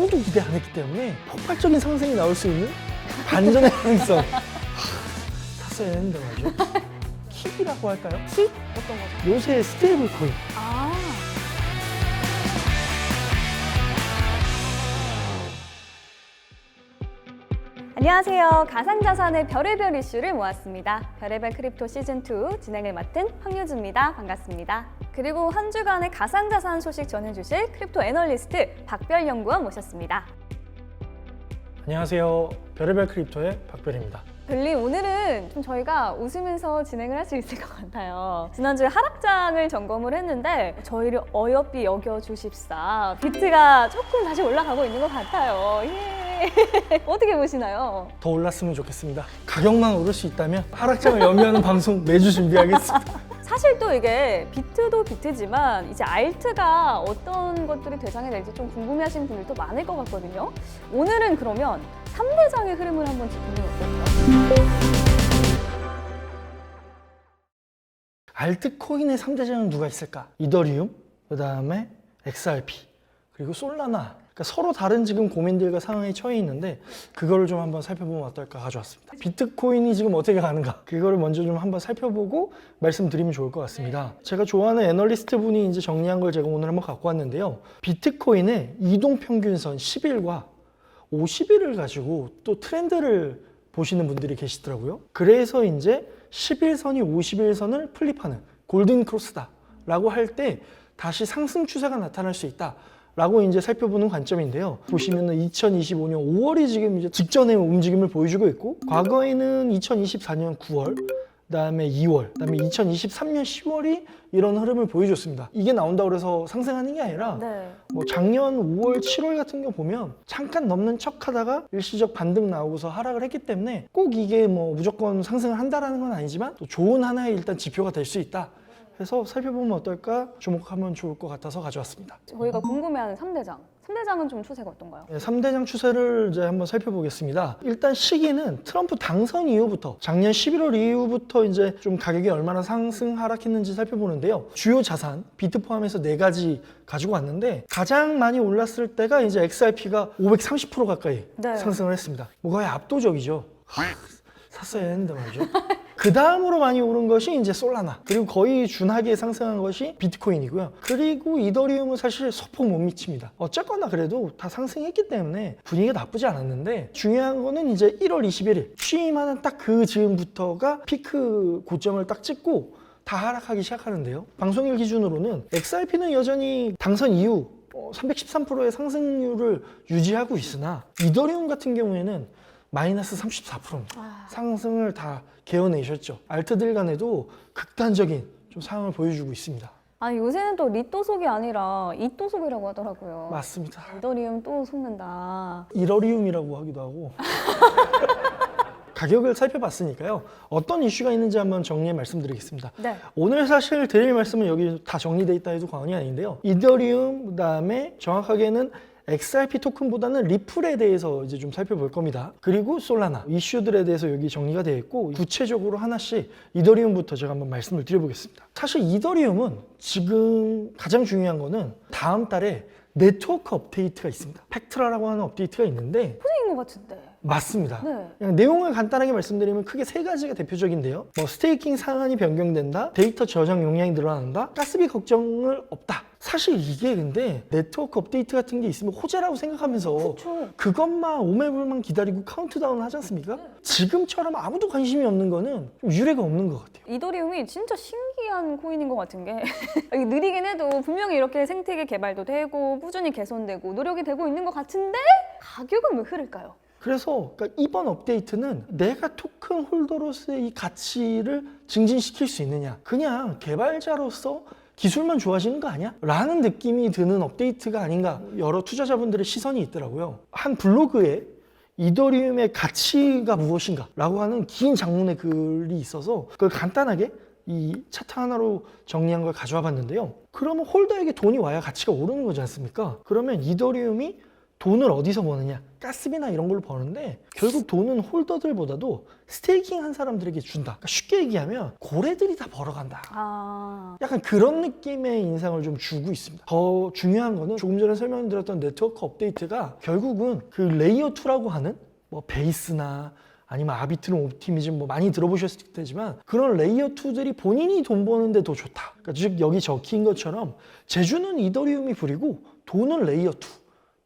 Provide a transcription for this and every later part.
아무도 기대 안 했기 때문에 폭발적인 상승이 나올 수 있는 반전의 가능성 하, 샀어야 했는데 말이죠. 킥이라고 할까요? 킥? 어떤 거죠? 요새 스테이블 코인 아. 안녕하세요. 가상자산의 별의별 이슈를 모았습니다. 별의별 크립토 시즌2 진행을 맡은 황유주입니다. 반갑습니다. 그리고 한 주간의 가상자산 소식 전해주실 크립토 애널리스트 박별 연구원 모셨습니다. 안녕하세요. 별의별 크립토의 박별입니다. 별님 오늘은 좀 저희가 웃으면서 진행을 할 수 있을 것 같아요. 지난주에 하락장을 점검을 했는데 저희를 어여삐 여겨 주십사 비트가 조금 다시 올라가고 있는 것 같아요. 예. 어떻게 보시나요? 더 올랐으면 좋겠습니다. 가격만 오를 수 있다면 하락장을 연미하는 방송 매주 준비하겠습니다. 사실 또 이게 비트도 비트지만 이제 알트가 어떤 것들이 대상이 될지 좀 궁금해하시는 분들도 많을 것 같거든요. 오늘은 그러면 3대장의 흐름을 한번 짚어보면 어떨까요? 알트코인의 3대장은 누가 있을까? 이더리움, 그 다음에 XRP, 그리고 솔라나. 그러니까 서로 다른 지금 고민들과 상황에 처해 있는데 그거를 좀 한번 살펴보면 어떨까 가져왔습니다. 비트코인이 지금 어떻게 가는가? 그거를 먼저 좀 한번 살펴보고 말씀드리면 좋을 것 같습니다. 제가 좋아하는 애널리스트 분이 이제 정리한 걸 제가 오늘 한번 갖고 왔는데요. 비트코인의 이동 평균선 10일과 50일을 가지고 또 트렌드를 보시는 분들이 계시더라고요. 그래서 이제 11선이 51선을 플립하는 골든 크로스다라고 할 때 다시 상승 추세가 나타날 수 있다. 라고 이제 살펴보는 관점인데요. 보시면은 2025년 5월이 지금 이제 직전의 움직임을 보여주고 있고, 과거에는 2024년 9월, 그다음에 2월, 그다음에 2023년 10월이 이런 흐름을 보여줬습니다. 이게 나온다고 그래서 상승하는 게 아니라 네. 뭐 작년 5월, 7월 같은 거 보면 잠깐 넘는 척 하다가 일시적 반등 나오고서 하락을 했기 때문에 꼭 이게 뭐 무조건 상승을 한다라는 건 아니지만 또 좋은 하나의 일단 지표가 될 수 있다. 해서 살펴보면 어떨까 주목하면 좋을 것 같아서 가져왔습니다. 저희가 궁금해하는 3대장. 3대장은 좀 추세가 어떤가요? 네, 3대장 추세를 이제 한번 살펴보겠습니다. 일단 시기는 트럼프 당선 이후부터 작년 11월 이후부터 이제 좀 가격이 얼마나 상승 하락했는지 살펴보는데요. 주요 자산 비트 포함해서 네 가지 가지고 왔는데 가장 많이 올랐을 때가 이제 XRP가 530% 가까이 네. 상승을 했습니다. 뭐 거의 압도적이죠. 하, 샀어야 했는데 말이죠. 그 다음으로 많이 오른 것이 이제 솔라나 그리고 거의 준하게 상승한 것이 비트코인이고요. 그리고 이더리움은 사실 소폭 못 미칩니다. 어쨌거나 그래도 다 상승했기 때문에 분위기가 나쁘지 않았는데 중요한 거는 이제 1월 21일 취임하는 딱 그 즈음부터가 피크 고점을 딱 찍고 다 하락하기 시작하는데요. 방송일 기준으로는 XRP는 여전히 당선 이후 313%의 상승률을 유지하고 있으나 이더리움 같은 경우에는 마이너스 34%입니다. 아. 상승을 다 개어내셨죠. 알트들 간에도 극단적인 좀 상황을 보여주고 있습니다. 아니 요새는 또 리또속이 아니라 이또속이라고 하더라고요. 맞습니다. 이더리움 또 속는다. 이러리움이라고 하기도 하고. 가격을 살펴봤으니까요. 어떤 이슈가 있는지 한번 정리해 말씀드리겠습니다. 네. 오늘 사실 드릴 말씀은 여기 다 정리돼 있다 해도 과언이 아닌데요. 이더리움 그다음에 정확하게는 XRP 토큰보다는 리플에 대해서 이제 좀 살펴볼 겁니다. 그리고 솔라나 이슈들에 대해서 여기 정리가 되어 있고 구체적으로 하나씩 이더리움부터 제가 한번 말씀을 드려보겠습니다. 사실 이더리움은 지금 가장 중요한 거는 다음 달에 네트워크 업데이트가 있습니다. 팩트라라고 하는 업데이트가 있는데 소식인 것 같은데. 맞습니다. 네. 그냥 내용을 간단하게 말씀드리면 크게 세 가지가 대표적인데요. 뭐 스테이킹 상한이 변경된다, 데이터 저장 용량이 늘어난다, 가스비 걱정을 없다. 사실 이게 근데 네트워크 업데이트 같은 게 있으면 호재라고 생각하면서 그렇죠. 그것만 오매불만 기다리고 카운트다운 하지 않습니까? 지금처럼 아무도 관심이 없는 거는 좀 유례가 없는 것 같아요. 이더리움이 진짜 신기한 코인인 것 같은 게 느리긴 해도 분명히 이렇게 생태계 개발도 되고 꾸준히 개선되고 노력이 되고 있는 것 같은데 가격은 왜 흐를까요? 그래서 그러니까 이번 업데이트는 내가 토큰 홀더로서의 이 가치를 증진시킬 수 있느냐. 그냥 개발자로서 기술만 좋아지는 거 아니야? 라는 느낌이 드는 업데이트가 아닌가. 여러 투자자분들의 시선이 있더라고요. 한 블로그에 이더리움의 가치가 무엇인가? 라고 하는 긴 장문의 글이 있어서 그걸 간단하게 이 차트 하나로 정리한 걸 가져와 봤는데요. 그러면 홀더에게 돈이 와야 가치가 오르는 거지 않습니까? 그러면 이더리움이 돈을 어디서 버느냐? 가스비나 이런 걸로 버는데 결국 돈은 홀더들보다도 스테이킹 한 사람들에게 준다. 그러니까 쉽게 얘기하면 고래들이 다 벌어간다. 아, 약간 그런 느낌의 인상을 좀 주고 있습니다. 더 중요한 거는 조금 전에 설명드렸던 네트워크 업데이트가 결국은 그 레이어 2라고 하는 뭐 베이스나 아니면 아비트론 옵티미즘 뭐 많이 들어보셨을 테지만 그런 레이어 2들이 본인이 돈 버는데 더 좋다. 그러니까 즉 여기 적힌 것처럼 제주는 이더리움이 부리고 돈은 레이어 2,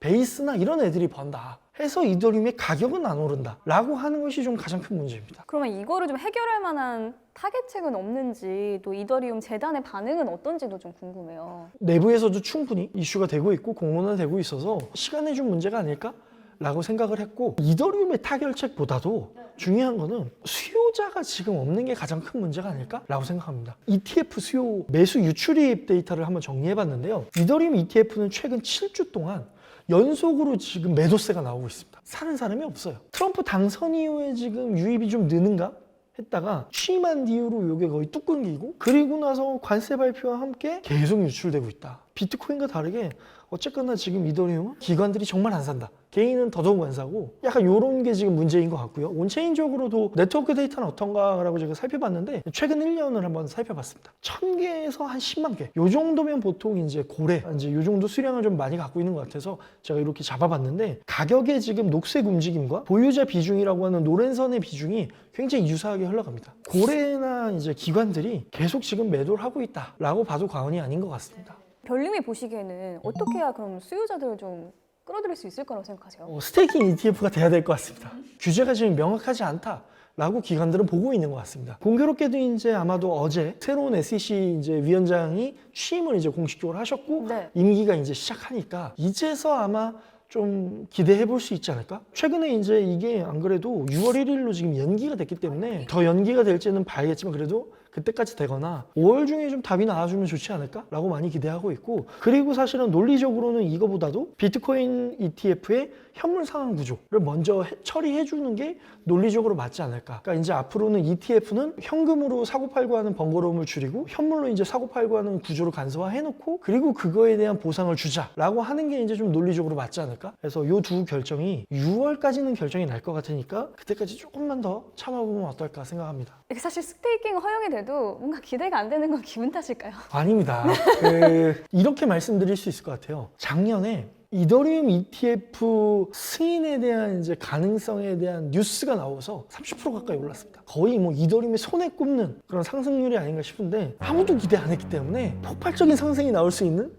베이스나 이런 애들이 번다. 해서 이더리움의 가격은 안 오른다. 라고 하는 것이 좀 가장 큰 문제입니다. 그러면 이거를 좀 해결할 만한 타겟책은 없는지 또 이더리움 재단의 반응은 어떤지도 좀 궁금해요. 내부에서도 충분히 이슈가 되고 있고 공론화되고 있어서 시간의 좀 문제가 아닐까? 라고 생각을 했고 이더리움의 타결책보다도 중요한 거는 수요자가 지금 없는 게 가장 큰 문제가 아닐까? 라고 생각합니다. ETF 수요 매수 유출입 데이터를 한번 정리해 봤는데요. 이더리움 ETF는 최근 7주 동안 연속으로 지금 매도세가 나오고 있습니다. 사는 사람이 없어요. 트럼프 당선 이후에 지금 유입이 좀 느는가? 했다가 취임한 뒤로 이게 거의 뚝 끊기고 그리고 나서 관세 발표와 함께 계속 유출되고 있다. 비트코인과 다르게 어쨌거나 지금 이더리움은 기관들이 정말 안 산다. 개인은 더더욱 안 사고 약간 이런 게 지금 문제인 것 같고요. 온체인적으로도 네트워크 데이터는 어떤가라고 제가 살펴봤는데 최근 1년을 한번 살펴봤습니다. 1000개에서 한 10만 개. 요 정도면 보통 이제 고래, 이제 요 정도 수량을 좀 많이 갖고 있는 것 같아서 제가 이렇게 잡아봤는데 가격의 지금 녹색 움직임과 보유자 비중이라고 하는 노랜선의 비중이 굉장히 유사하게 흘러갑니다. 고래나 이제 기관들이 계속 지금 매도를 하고 있다라고 봐도 과언이 아닌 것 같습니다. 별님이 보시기에는 어떻게 해야 그럼 수요자들을 좀 끌어들일 수 있을 거라고 생각하세요? 어, 스테이킹 ETF가 돼야 될 것 같습니다. 규제가 지금 명확하지 않다. 라고 기관들은 보고 있는 것 같습니다. 공교롭게도 이제 아마도 어제 새로운 SEC 이제 위원장이 취임을 이제 공식적으로 하셨고 네. 임기가 이제 시작하니까 이제서 아마 좀 기대해 볼 수 있지 않을까? 최근에 이제 이게 안 그래도 6월 1일로 지금 연기가 됐기 때문에 더 연기가 될지는 봐야겠지만 그래도 그때까지 되거나 5월 중에 좀 답이 나와주면 좋지 않을까? 라고 많이 기대하고 있고 그리고 사실은 논리적으로는 이거보다도 비트코인 ETF의 현물 상환 구조를 먼저 해- 처리해 주는 게 논리적으로 맞지 않을까? 그러니까 이제 앞으로는 ETF는 현금으로 사고 팔고 하는 번거로움을 줄이고 현물로 이제 사고 팔고 하는 구조를 간소화해 놓고 그리고 그거에 대한 보상을 주자라고 하는 게 이제 좀 논리적으로 맞지 않을까? 그래서 요 두 결정이 6월까지는 결정이 날 것 같으니까 그때까지 조금만 더 참아보면 어떨까 생각합니다. 사실 스테이킹 허용이 돼도 뭔가 기대가 안 되는 건 기분 탓일까요? 아닙니다. 그 이렇게 말씀드릴 수 있을 것 같아요. 작년에 이더리움 ETF 승인에 대한 이제 가능성에 대한 뉴스가 나와서 30% 가까이 올랐습니다. 거의 뭐 이더리움의 손에 꼽는 그런 상승률이 아닌가 싶은데 아무도 기대 안 했기 때문에 폭발적인 상승이 나올 수 있는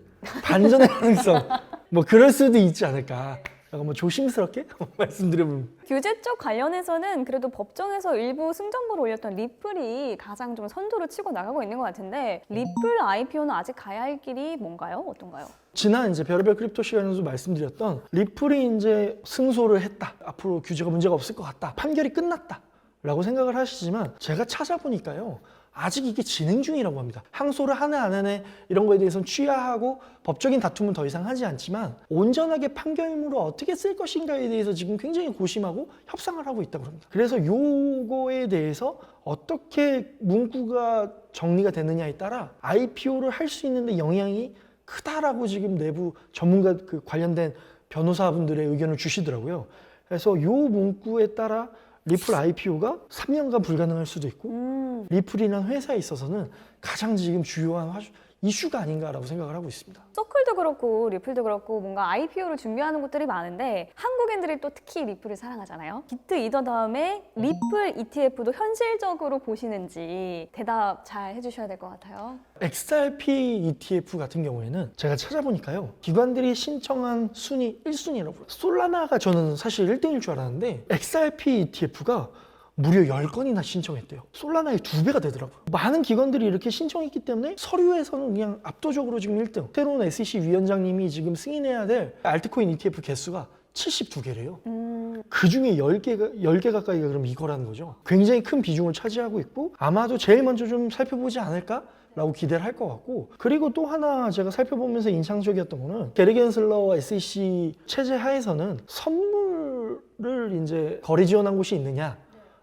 반전의 가능성 뭐 그럴 수도 있지 않을까. 약간 뭐 조심스럽게 말씀드려보면 규제 쪽 관련해서는 그래도 법정에서 일부 승전보를 올렸던 리플이 가장 좀 선두를 치고 나가고 있는 것 같은데 리플 IPO는 아직 가야 할 길이 뭔가요? 어떤가요? 지난 이제 별의별 크립토 시간에서 말씀드렸던 리플이 이제 승소를 했다. 앞으로 규제가 문제가 없을 것 같다. 판결이 끝났다. 라고 생각을 하시지만 제가 찾아보니까요. 아직 이게 진행 중이라고 합니다. 항소를 하네 안 하네 이런 거에 대해서는 취하하고 법적인 다툼은 더 이상 하지 않지만 온전하게 판결문을 어떻게 쓸 것인가에 대해서 지금 굉장히 고심하고 협상을 하고 있다고 합니다. 그래서 요거에 대해서 어떻게 문구가 정리가 되느냐에 따라 IPO를 할 수 있는데 영향이 크다라고 지금 내부 전문가 그 관련된 변호사분들의 의견을 주시더라고요. 그래서 요 문구에 따라 리플 IPO가 3년간 불가능할 수도 있고 음, 리플이라는 회사에 있어서는 가장 지금 주요한 화주- 이슈가 아닌가라고 생각을 하고 있습니다. 서클도 그렇고 리플도 그렇고 뭔가 IPO를 준비하는 곳들이 많은데 한국인들이 또 특히 리플을 사랑하잖아요. 비트 이더 다음에 리플 ETF도 현실적으로 보시는지 대답 잘 해주셔야 될 것 같아요. XRP ETF 같은 경우에는 제가 찾아보니까요. 기관들이 신청한 순위 1순위라고 솔라나가 저는 사실 1등일 줄 알았는데 XRP ETF가 무려 10건이나 신청했대요. 솔라나의 두 배가 되더라고요. 많은 기관들이 이렇게 신청했기 때문에 서류에서는 그냥 압도적으로 지금 1등. 새로운 SEC 위원장님이 지금 승인해야 될 알트코인 ETF 개수가 72개래요. 음, 그 중에 10개가, 10개 가까이가 그럼 이거라는 거죠. 굉장히 큰 비중을 차지하고 있고 아마도 제일 먼저 좀 살펴보지 않을까? 라고 기대를 할 것 같고 그리고 또 하나 제가 살펴보면서 인상적이었던 거는 게르겐슬러와 SEC 체제 하에서는 선물을 이제 거래 지원한 곳이 있느냐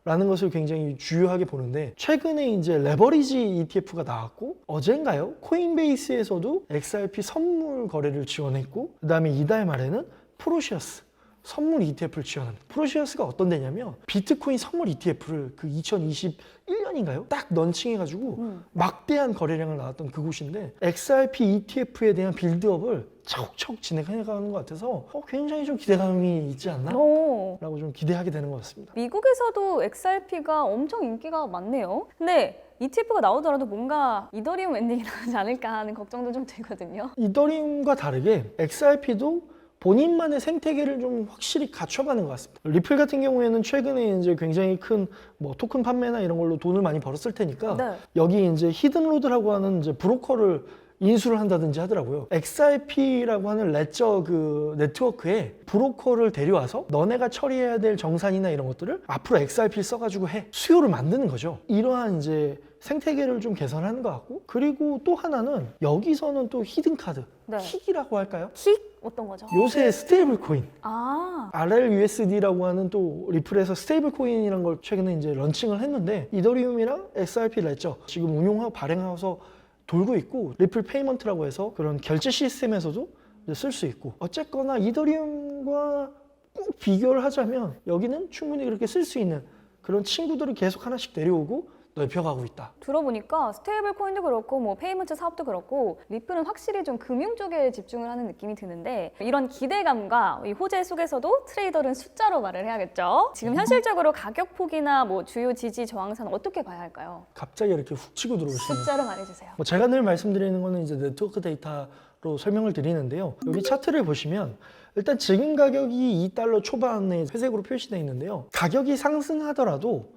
라는 것을 굉장히 주요하게 보는데 최근에 이제 레버리지 ETF가 나왔고 어젠가요? 코인베이스에서도 XRP 선물 거래를 지원했고 그다음에 이달 말에는 프로시어스 선물 ETF를 지원합니다. 프로시어스가 어떤 데냐면 비트코인 선물 ETF를 그 2021년인가요? 딱 런칭해가지고 음. 막대한 거래량을 나왔던 그곳인데 XRP ETF에 대한 빌드업을 차곡차곡 진행해가는 것 같아서 어, 굉장히 좀 기대감이 있지 않나? 오. 라고 좀 기대하게 되는 것 같습니다. 미국에서도 XRP가 엄청 인기가 많네요. 근데 ETF가 나오더라도 뭔가 이더리움 엔딩이 나오지 않을까 하는 걱정도 좀 들거든요. 이더리움과 다르게 XRP도 본인만의 생태계를 좀 확실히 갖춰가는 것 같습니다. 리플 같은 경우에는 최근에 이제 굉장히 큰 뭐 토큰 판매나 이런 걸로 돈을 많이 벌었을 테니까 네. 여기 이제 히든로드라고 하는 이제 브로커를 인수를 한다든지 하더라고요. XRP라고 하는 레저 그 네트워크에 브로커를 데려와서 너네가 처리해야 될 정산이나 이런 것들을 앞으로 XRP를 써가지고 해 수요를 만드는 거죠. 이러한 이제 생태계를 좀 개선하는 것 같고 그리고 또 하나는 여기서는 또 히든 카드, 네. 킥이라고 할까요? 킥 어떤 거죠? 요새 스테이블 코인 아, RLUSD라고 하는 또 리플에서 스테이블 코인이라는 걸 최근에 이제 런칭을 했는데 이더리움이랑 XRP 레저 지금 운용하고 발행하고서 돌고 있고 리플 페이먼트라고 해서 그런 결제 시스템에서도 쓸 수 있고 어쨌거나 이더리움과 꼭 비교를 하자면 여기는 충분히 그렇게 쓸 수 있는 그런 친구들을 계속 하나씩 내려오고 넓혀가고 있다. 들어보니까 스테이블 코인도 그렇고 뭐 페이먼트 사업도 그렇고 리플은 확실히 좀 금융 쪽에 집중을 하는 느낌이 드는데 이런 기대감과 이 호재 속에서도 트레이더는 숫자로 말을 해야겠죠. 지금 현실적으로 가격 폭이나 뭐 주요 지지 저항선 어떻게 봐야 할까요? 갑자기 이렇게 훅 치고 들어오시는 숫자로 말해주세요. 뭐 제가 늘 말씀드리는 거는 이제 네트워크 데이터 로 설명을 드리는데요. 여기 차트를 보시면 일단 지금 가격이 2달러 초반에 회색으로 표시되어 있는데요. 가격이 상승하더라도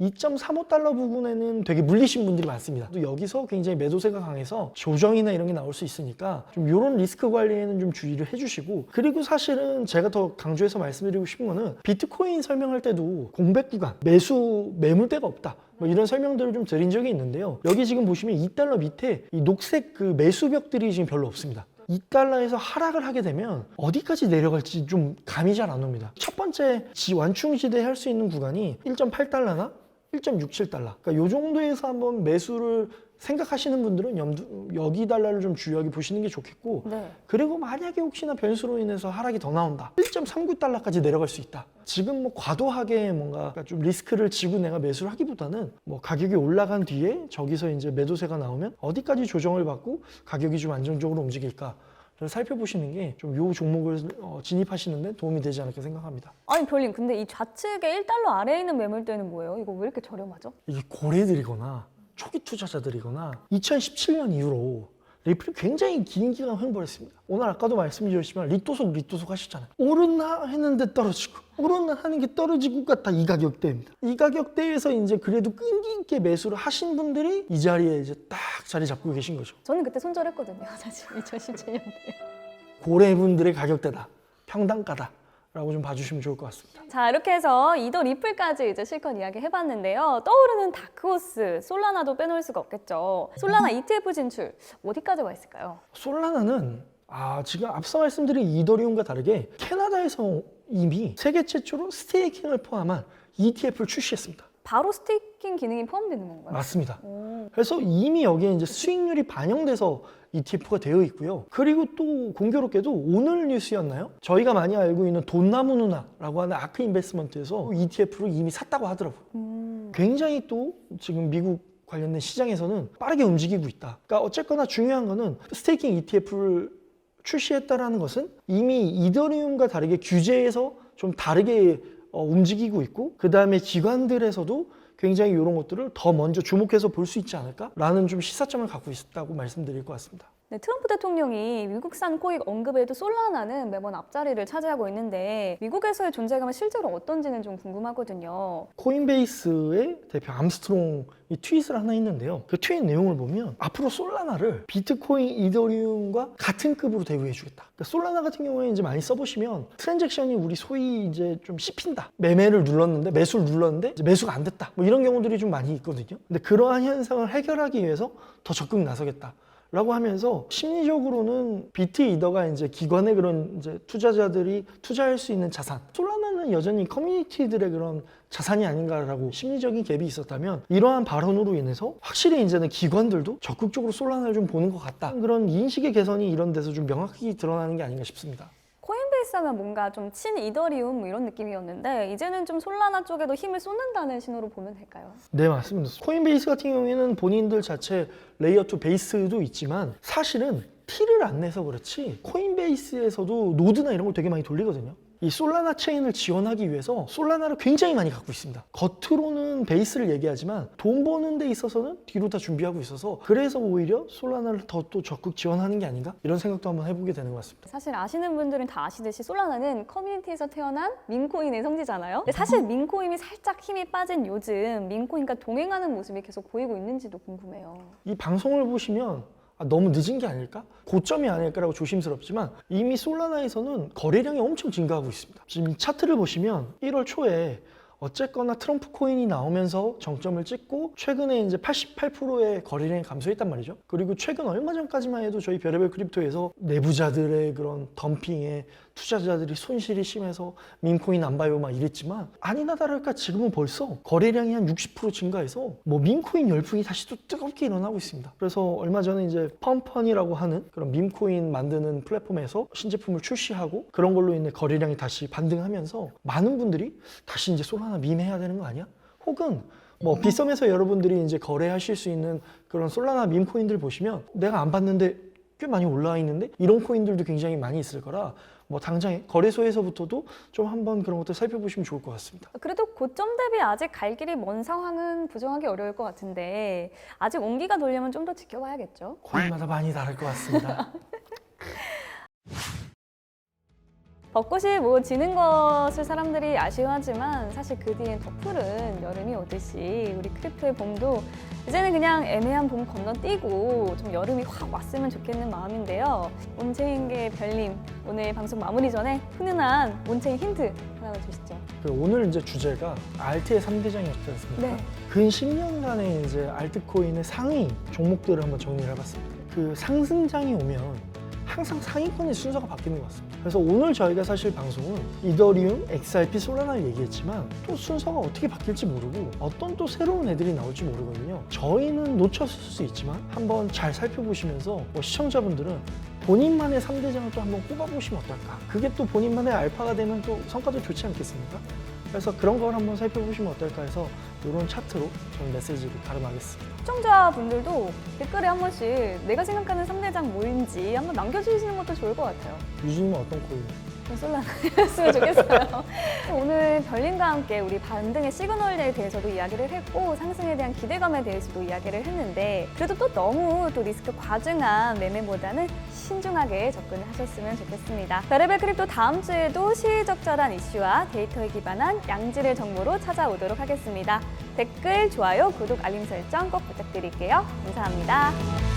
2.35달러 부분에는 되게 물리신 분들이 많습니다. 또 여기서 굉장히 매도세가 강해서 조정이나 이런 게 나올 수 있으니까 좀 이런 리스크 관리에는 좀 주의를 해주시고 그리고 사실은 제가 더 강조해서 말씀드리고 싶은 거는 비트코인 설명할 때도 공백 구간, 매수 매물대가 없다. 뭐 이런 설명들을 좀 드린 적이 있는데요. 여기 지금 보시면 2달러 밑에 이 녹색 그 매수벽들이 지금 별로 없습니다. 2달러에서 하락을 하게 되면 어디까지 내려갈지 좀 감이 잘 안 옵니다. 첫 번째 지 완충지대 할 수 있는 구간이 1.8달러나 1.67달러. 그러니까 요 정도에서 한번 매수를 생각하시는 분들은 염두, 여기 달러를 좀 주의하게 보시는 게 좋겠고 네. 그리고 만약에 혹시나 변수로 인해서 하락이 더 나온다. 1.39달러까지 내려갈 수 있다. 지금 뭐 과도하게 뭔가 좀 리스크를 지고 내가 매수를 하기보다는 뭐 가격이 올라간 뒤에 저기서 이제 매도세가 나오면 어디까지 조정을 받고 가격이 좀 안정적으로 움직일까. 를 살펴보시는 게 좀 요 종목을 어, 진입하시는데 도움이 되지 않을까 생각합니다. 아니 별님 근데 이 좌측에 1달러 아래에 있는 매물대는 뭐예요? 이거 왜 이렇게 저렴하죠? 이게 고래들이거나 초기 투자자들이거나 2017년 이후로 리플이 굉장히 긴 기간 횡보했습니다. 오늘 아까도 말씀드렸지만 리또속 리또속 하셨잖아요. 오르나 했는데 떨어지고 오르나 하는 게 떨어지고가 다 이 가격대입니다. 이 가격대에서 이제 그래도 끈기 있게 매수를 하신 분들이 이 자리에 이제 딱 자리 잡고 계신 거죠. 저는 그때 손절했거든요. 사실 2017년에. 고래분들의 가격대다. 평단가다. 라고 좀 봐주시면 좋을 것 같습니다. 자 이렇게 해서 이더 리플까지 이제 실컷 이야기 해봤는데요. 떠오르는 다크호스 솔라나도 빼놓을 수가 없겠죠. 솔라나 ETF 진출 어디까지 와 있을까요? 솔라나는 아 지금 앞서 말씀드린 이더리움과 다르게 캐나다에서 이미 세계 최초로 스테이킹을 포함한 ETF를 출시했습니다. 바로 스테이킹 기능이 포함되는 건가요? 맞습니다. 오, 그래서 이미 여기에 이제 수익률이 반영돼서 ETF가 되어 있고요. 그리고 또 공교롭게도 오늘 뉴스였나요? 저희가 많이 알고 있는 돈나무 누나라고 하는 아크 인베스먼트에서 ETF를 이미 샀다고 하더라고요. 음, 굉장히 또 지금 미국 관련된 시장에서는 빠르게 움직이고 있다. 그러니까 어쨌거나 중요한 거는 스테이킹 ETF를 출시했다라는 것은 이미 이더리움과 다르게 규제에서 좀 다르게 어, 움직이고 있고 그 다음에 기관들에서도 굉장히 이런 것들을 더 먼저 주목해서 볼 수 있지 않을까라는 좀 시사점을 갖고 있다고 말씀드릴 것 같습니다. 네, 트럼프 대통령이 미국산 코익 언급에도 솔라나는 매번 앞자리를 차지하고 있는데 미국에서의 존재감은 실제로 어떤지는 좀 궁금하거든요. 코인베이스의 대표 암스트롱 이 트윗을 하나 했는데요. 그 트윗 내용을 보면 앞으로 솔라나를 비트코인, 이더리움과 같은 급으로 대우해 주겠다. 그러니까 솔라나 같은 경우에 이제 많이 써보시면 트랜잭션이 우리 소위 이제 좀 씹힌다. 매매를 눌렀는데 매수를 눌렀는데 매수가 안 됐다. 뭐 이런 경우들이 좀 많이 있거든요. 근데 그러한 현상을 해결하기 위해서 더 적극 나서겠다. 라고 하면서 심리적으로는 비트 이더가 이제 기관의 그런 이제 투자자들이 투자할 수 있는 자산. 솔라나는 여전히 커뮤니티들의 그런 자산이 아닌가라고 심리적인 갭이 있었다면 이러한 발언으로 인해서 확실히 이제는 기관들도 적극적으로 솔라나를 좀 보는 것 같다. 그런 인식의 개선이 이런 데서 좀 명확히 드러나는 게 아닌가 싶습니다. 하면 뭔가 좀 친 이더리움 뭐 이런 느낌이었는데 이제는 좀 솔라나 쪽에도 힘을 쏟는다는 신호로 보면 될까요? 네, 맞습니다. 코인베이스 같은 경우에는 본인들 자체 레이어 2 베이스도 있지만 사실은 티를 안 내서 그렇지 코인베이스에서도 노드나 이런 걸 되게 많이 돌리거든요. 이 솔라나 체인을 지원하기 위해서 솔라나를 굉장히 많이 갖고 있습니다. 겉으로는 베이스를 얘기하지만 돈 버는 데 있어서는 뒤로 다 준비하고 있어서 그래서 오히려 솔라나를 더 또 적극 지원하는 게 아닌가 이런 생각도 한번 해보게 되는 것 같습니다. 사실 아시는 분들은 다 아시듯이 솔라나는 커뮤니티에서 태어난 민코인의 성지잖아요. 근데 사실 민코인이 살짝 힘이 빠진 요즘 민코인과 동행하는 모습이 계속 보이고 있는지도 궁금해요. 이 방송을 보시면 아, 너무 늦은 게 아닐까? 고점이 아닐까라고 조심스럽지만 이미 솔라나에서는 거래량이 엄청 증가하고 있습니다. 지금 차트를 보시면 1월 초에 어쨌거나 트럼프 코인이 나오면서 정점을 찍고 최근에 이제 88%의 거래량이 감소했단 말이죠. 그리고 최근 얼마 전까지만 해도 저희 별의별 크립토에서 내부자들의 그런 덤핑에 투자자들이 손실이 심해서 민코인 안 봐요 막 이랬지만 아니나 다를까 지금은 벌써 거래량이 한 60% 증가해서 뭐 민코인 열풍이 다시 또 뜨겁게 일어나고 있습니다. 그래서 얼마 전에 이제 펌펀이라고 하는 그런 민코인 만드는 플랫폼에서 신제품을 출시하고 그런 걸로 인해 거래량이 다시 반등하면서 많은 분들이 다시 이제 솔라 나 밈해야 되는 거 아니야? 혹은 뭐 비썸에서 여러분들이 이제 거래하실 수 있는 그런 솔라나 밈 코인들 보시면 내가 안 봤는데 꽤 많이 올라와 있는데 이런 코인들도 굉장히 많이 있을 거라 뭐 당장 거래소에서부터도 좀 한번 그런 것들 살펴보시면 좋을 것 같습니다. 그래도 고점 대비 아직 갈 길이 먼 상황은 부정하기 어려울 것 같은데 아직 온기가 돌려면 좀 더 지켜봐야겠죠. 코인마다 많이 다를 것 같습니다. 벚꽃이 뭐 지는 것을 사람들이 아쉬워하지만 사실 그 뒤엔 더 푸른 여름이 오듯이 우리 크립토의 봄도 이제는 그냥 애매한 봄 건너뛰고 좀 여름이 확 왔으면 좋겠는 마음인데요. 온체인계 별님 오늘 방송 마무리 전에 훈훈한 온체인 힌트 하나만 주시죠. 그 오늘 이제 주제가 알트의 3대장이었지 않습니까? 네. 근 10년간의 이제 알트코인의 상위 종목들을 한번 정리를 해봤습니다. 그 상승장이 오면 항상 상위권의 순서가 바뀌는 것 같습니다. 그래서 오늘 저희가 사실 방송은 이더리움, XRP, 솔라나를 얘기했지만 또 순서가 어떻게 바뀔지 모르고 어떤 또 새로운 애들이 나올지 모르거든요. 저희는 놓쳤을 수 있지만 한번 잘 살펴보시면서 뭐 시청자분들은 본인만의 3대장을 또 한번 꼽아보시면 어떨까. 그게 또 본인만의 알파가 되면 또 성과도 좋지 않겠습니까? 그래서 그런 걸 한번 살펴보시면 어떨까 해서 이런 차트로 저는 메시지를 가름하겠습니다. 시청자분들도 댓글에 한 번씩 내가 생각하는 3대장 뭐인지 한번 남겨주시는 것도 좋을 것 같아요. 유진님은 어떤 코인? 좀 솔라나였으면 좋겠어요. 오늘 별님과 함께 우리 반등의 시그널에 대해서도 이야기를 했고 상승에 대한 기대감에 대해서도 이야기를 했는데 그래도 또 너무 또 리스크 과중한 매매보다는 신중하게 접근을 하셨으면 좋겠습니다. 별의별 크립토 다음 주에도 시의적절한 이슈와 데이터에 기반한 양질의 정보로 찾아오도록 하겠습니다. 댓글, 좋아요, 구독, 알림 설정 꼭 부탁드릴게요. 감사합니다.